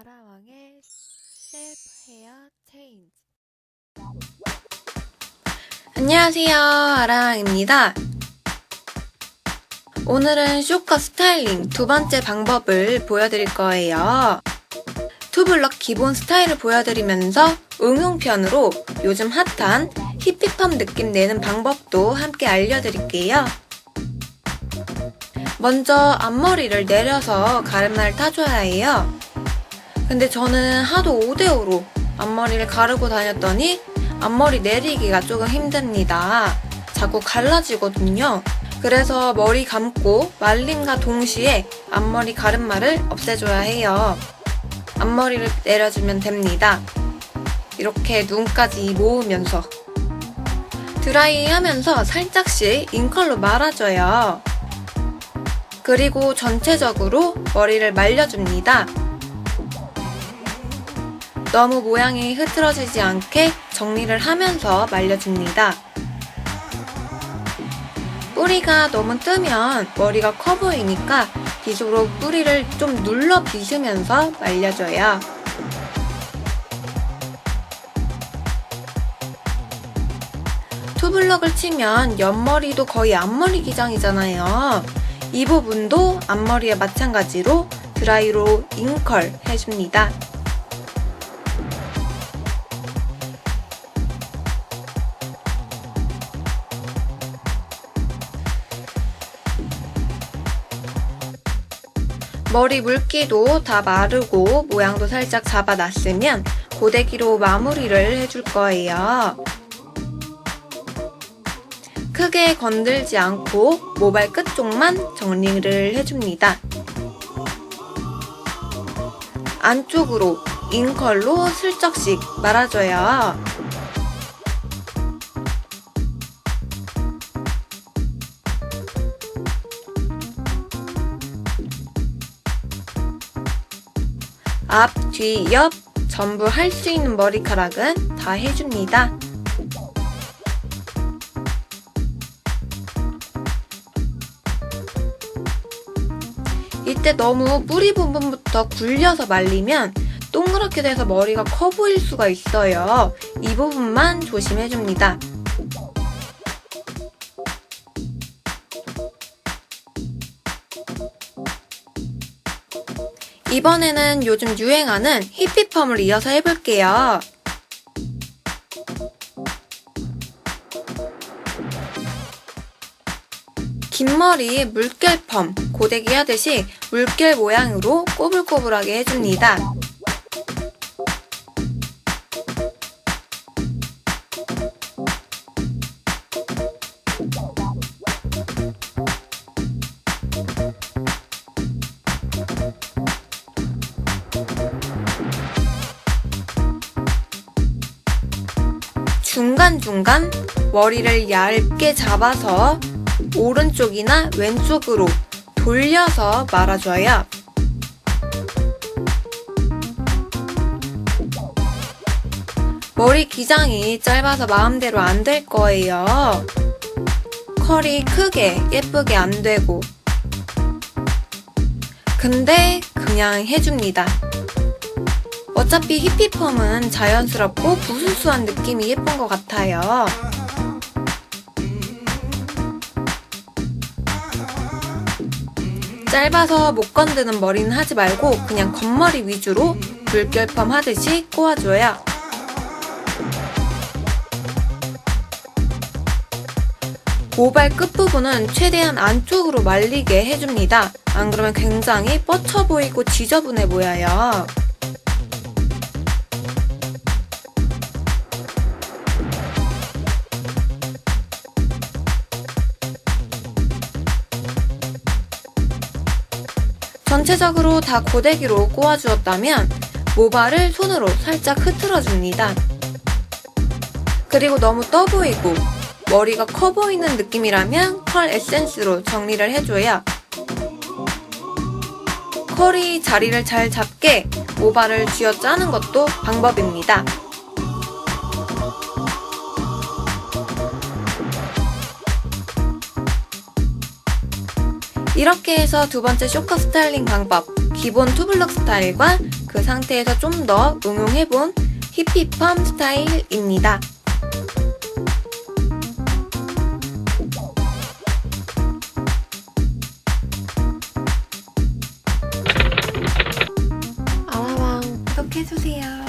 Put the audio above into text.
아라왕의 셀프 헤어 체인지. 안녕하세요. 아라왕입니다. 오늘은 쇼컷 스타일링 두 번째 방법을 보여드릴 거예요. 투블럭 기본 스타일을 보여드리면서 응용편으로 요즘 핫한 힙힙함 느낌 내는 방법도 함께 알려드릴게요. 먼저 앞머리를 내려서 가르마를 타줘야 해요 근데 저는 하도 5대5로 앞머리를 가르고 다녔더니 앞머리 내리기가 조금 힘듭니다. 자꾸 갈라지거든요. 그래서 머리 감고 말림과 동시에 앞머리 가르마를 없애줘야 해요. 앞머리를 내려주면 됩니다. 이렇게 눈까지 모으면서 드라이 하면서 살짝씩 인컬로 말아줘요. 그리고 전체적으로 머리를 말려줍니다. 너무 모양이 흐트러지지 않게 정리를 하면서 말려줍니다. 뿌리가 너무 뜨면 머리가 커 보이니까 빗으로 뿌리를 좀 눌러 빗으면서 말려줘요. 투블럭을 치면 옆머리도 거의 앞머리 기장이잖아요. 이 부분도 앞머리에 마찬가지로 드라이로 잉컬 해줍니다. 머리 물기도 다 마르고 모양도 살짝 잡아놨으면 고데기로 마무리를 해줄 거예요. 크게 건들지 않고 모발 끝쪽만 정리를 해줍니다. 안쪽으로 잉컬로 슬쩍씩 말아줘요. 앞, 뒤, 옆 전부 할 수 있는 머리카락은 다 해줍니다. 이때 너무 뿌리 부분부터 굴려서 말리면 동그랗게 돼서 머리가 커 보일 수가 있어요. 이 부분만 조심해줍니다. 이번에는 요즘 유행하는 히피펌을 이어서 해볼게요. 긴 머리 물결 펌, 고데기 하듯이 물결 모양으로 꼬불꼬불하게 해줍니다. 중간중간 머리를 얇게 잡아서 오른쪽이나 왼쪽으로 돌려서 말아줘요. 머리 기장이 짧아서 마음대로 안 될 거예요. 컬이 크게 예쁘게 안 되고. 근데 그냥 해줍니다. 어차피 히피펌은 자연스럽고 부스스한 느낌이 예쁜 것 같아요. 짧아서 못 건드는 머리는 하지 말고 그냥 겉머리 위주로 물결펌 하듯이 꼬아줘요. 모발 끝부분은 최대한 안쪽으로 말리게 해줍니다. 안 그러면 굉장히 뻗쳐 보이고 지저분해 보여요. 전체적으로 다 고데기로 꼬아주었다면 모발을 손으로 살짝 흐트러줍니다. 그리고 너무 떠 보이고 머리가 커 보이는 느낌이라면 컬 에센스로 정리를 해줘야 컬이 자리를 잘 잡게 모발을 쥐어 짜는 것도 방법입니다. 이렇게 해서 두 번째 쇼커 스타일링 방법, 기본 투블럭 스타일과 그 상태에서 좀 더 응용해본 히피펌 스타일입니다. 아와왕 구독해주세요.